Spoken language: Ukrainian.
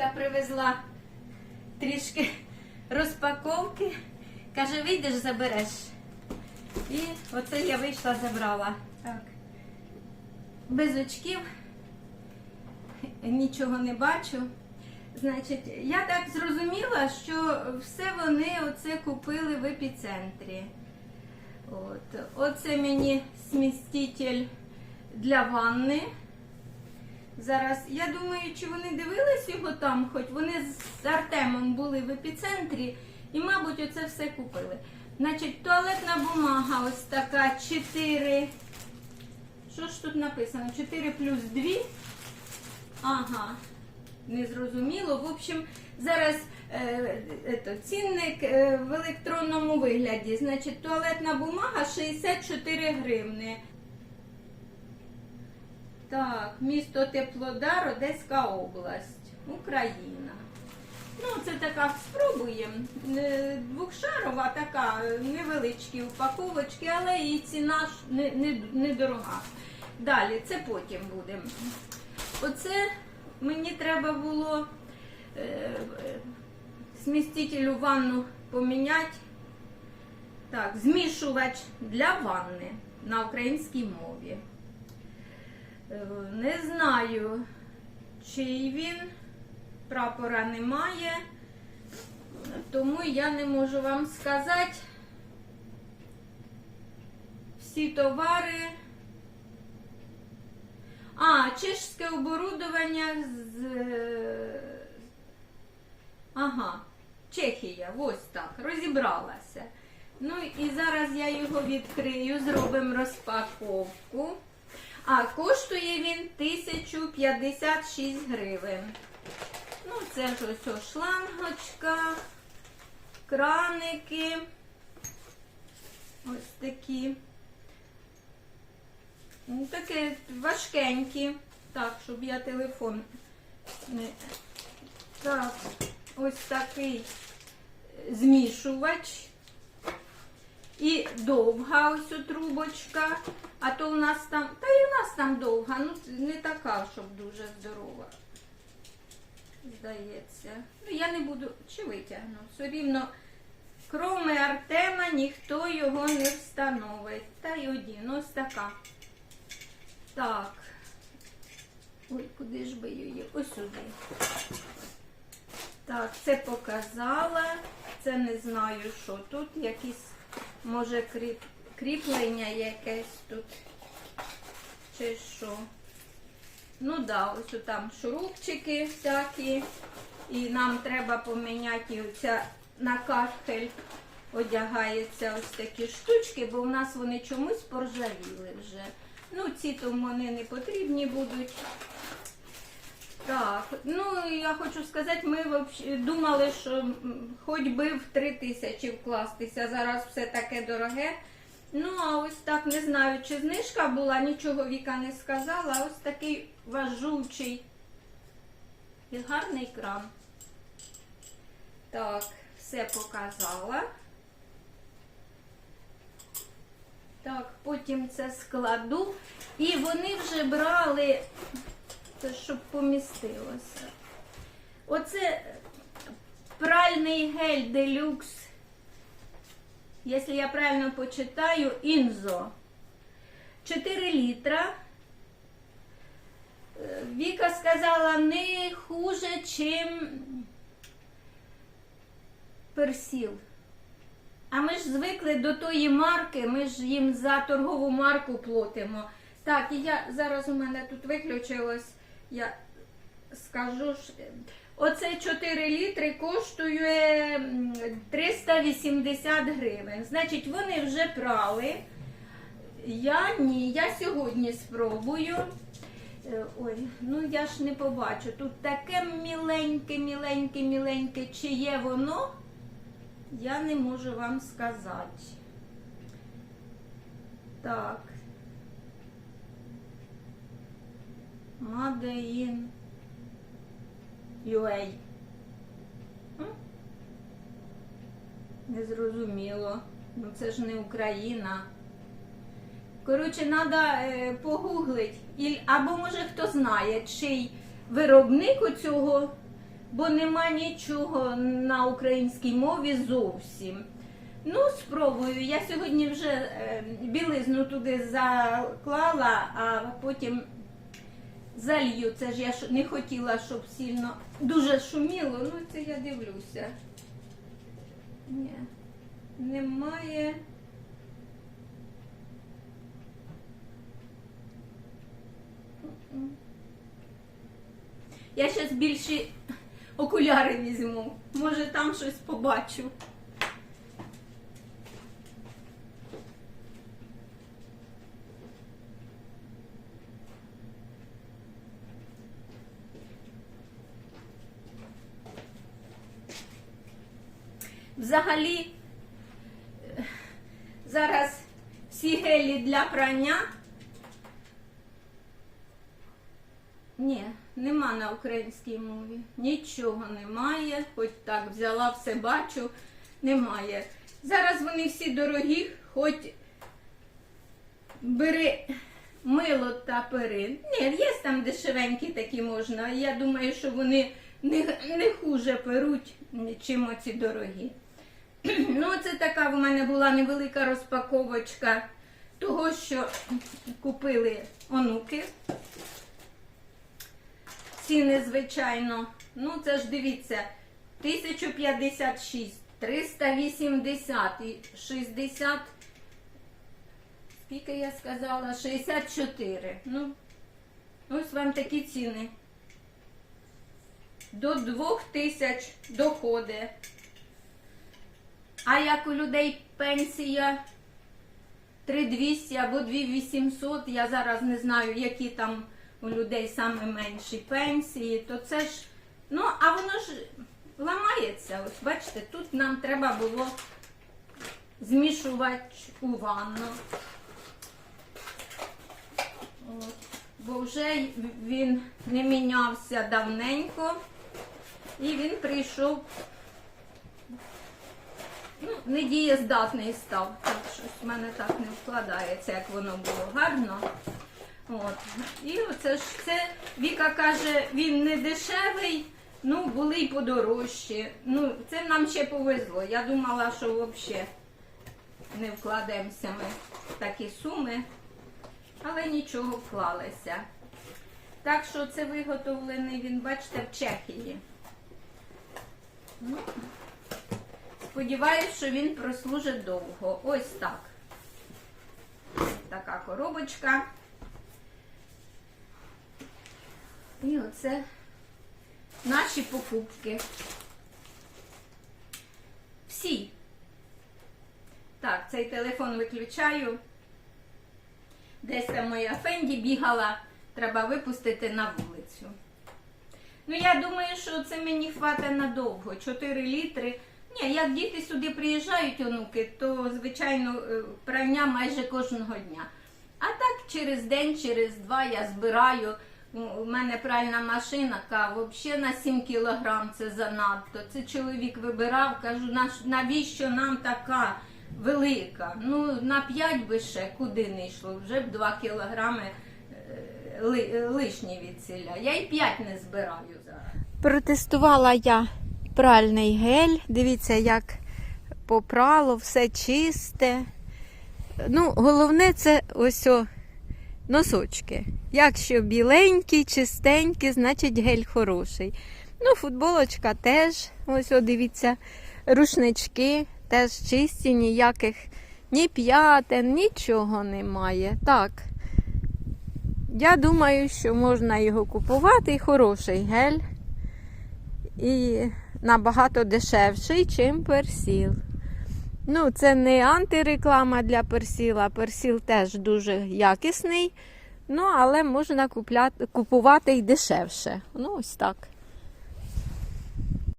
Віка привезла трішки розпаковки. Каже, вийдеш, забереш. І оце я вийшла, забрала. Так. Без очків, нічого не бачу. Значить, я так зрозуміла, що все вони оце купили в епіцентрі. От. Оце мені сміститель для ванни. Зараз я думаю, чи вони дивились його там, хоч вони з Артемом були в епіцентрі і, мабуть, оце все купили. Значить, туалетна бумага ось така 4. Що ж тут написано? 4 плюс 2. Ага, не зрозуміло. В общем, зараз е, ето, цінник е, в електронному вигляді. Значить, туалетна бумага 64 гривни. Так, місто Теплодар, Одеська область, Україна. Ну, це така спробуємо. Е, Двохшарова така, невеличкі упаковочки, але і ціна ж не, не, недорога. Далі, це потім буде. Оце мені треба було е, смістителю ванну поміняти. Так, змішувач для ванни на українській мові. Е, Не знаю, чий він, прапора немає, тому я не можу вам сказати. Всі товари. А, чешське оборудовання з. е, Ага, Чехія, ось так, розібралася. Ну і зараз я його відкрию, зробимо розпаковку. А коштує він 1056 гривень. Ну, це ж ось о шлангочка, краники. Ось такі. Ну, таке важкенькі. Так, щоб я телефон не. Так, ось такий змішувач. І довга ось трубочка. А то у нас там, та і у нас там довга, ну не така, щоб дуже здорова. Здається. Ну, я не буду чи витягну. Все рівно, кроме Артема, ніхто його не встановить. Та й один, ось така. Так. Ой, куди ж би її? Ось сюди. Так, це показала. Це не знаю, що тут. Якісь, може, кріп... кріплення якесь тут. Чи що. Ну да, ось там шурупчики всякі. І нам треба поміняти оця на кахель одягається ось такі штучки, бо в нас вони чомусь поржавіли вже. Ну, ці то вони не потрібні будуть. Так, ну я хочу сказати, ми вообще думали, що хоч би в 3 тисячі вкластися. Зараз все таке дороге. Ну, а ось так не знаю, чи знижка була, нічого Віка не сказала. Ось такий важучий і гарний кран. Так, все показала. Так, потім це складу. І вони вже брали, це щоб помістилося. Оце пральний гель делюкс. Якщо я правильно почитаю, інзо. 4 літра. Е, Віка сказала не хуже, чим персіл. А ми ж звикли до тої марки, ми ж їм за торгову марку платимо. Так, і я зараз у мене тут виключилось, я скажу. Оце 4 літри коштує 380 гривень. Значить, вони вже прали. Я ні, я сьогодні спробую. Е, Ой, ну я ж не побачу. Тут таке міленьке, міленьке, міленьке, чи є воно, я не можу вам сказати. Так. Made in UA. Незрозуміло. Ну це ж не Україна. Коротше, треба е, погуглить. І, або може хто знає, чий виробник у цього бо нема нічого на українській мові зовсім. Ну, спробую. Я сьогодні вже е, білизну туди заклала, а потім залью. Це ж я не хотіла, щоб сильно дуже шуміло. Ну, це я дивлюся. Ні, немає. Я зараз більші окуляри візьму. Може там щось побачу. Взагалі, зараз всі гелі для прання. Ні, нема на українській мові. Нічого немає. Хоч так взяла, все бачу, немає. Зараз вони всі дорогі, хоч бери мило та пери. Ні, є там дешевенькі такі можна. Я думаю, що вони не, не хуже перуть, чим оці дорогі. Ну, це така в мене була невелика розпаковочка того, що купили онуки. Ціни, звичайно. Ну, це ж дивіться, 1056, 380 і 60. Скільки я сказала? 64. Ну, ось вам такі ціни. До 2000 доходи. А як у людей пенсія 3200 або 2800, я зараз не знаю, які там у людей саме менші пенсії, то це ж, ну, а воно ж ламається. Ось бачите, тут нам треба було змішувати у ванну. Бо вже він не мінявся давненько, і він прийшов недієздатний став. Так щось в мене так не вкладається, як воно було гарно. От. І оце ж це Віка каже, він не дешевий, ну були й подорожчі. Ну, це нам ще повезло. Я думала, що взагалі не вкладемося ми в такі суми, але нічого вклалися. Так що це виготовлений він, бачите, в Чехії. Сподіваюсь, що він прослужить довго. Ось так. Така коробочка. І оце наші покупки. Всі. Так, цей телефон виключаю. Десь там моя Фенді бігала, треба випустити на вулицю. Ну, я думаю, що це мені хватить надовго. 4 літри. Ні, як діти сюди приїжджають, онуки, то, звичайно, е, прання майже кожного дня. А так через день, через два я збираю. У мене пральна машина, яка взагалі на 7 кілограм це занадто. Це чоловік вибирав, кажу, «Наш- навіщо нам така велика? Ну, на 5 би ще куди не йшло, вже б 2 кілограми е, лишні від ціля. Я й 5 не збираю зараз. Протестувала я пральний гель. Дивіться, як попрало, все чисте. Ну, головне це ось о, носочки. Якщо біленькі, чистенькі, значить гель хороший. Ну, футболочка теж, ось о, дивіться, рушнички теж чисті, ніяких ні п'ятен, нічого немає. Так. Я думаю, що можна його купувати і хороший гель і набагато дешевший, чим персіл. Ну, це не антиреклама для персіла. Персіл теж дуже якісний. Ну, але можна купувати і дешевше. Ну, ось так.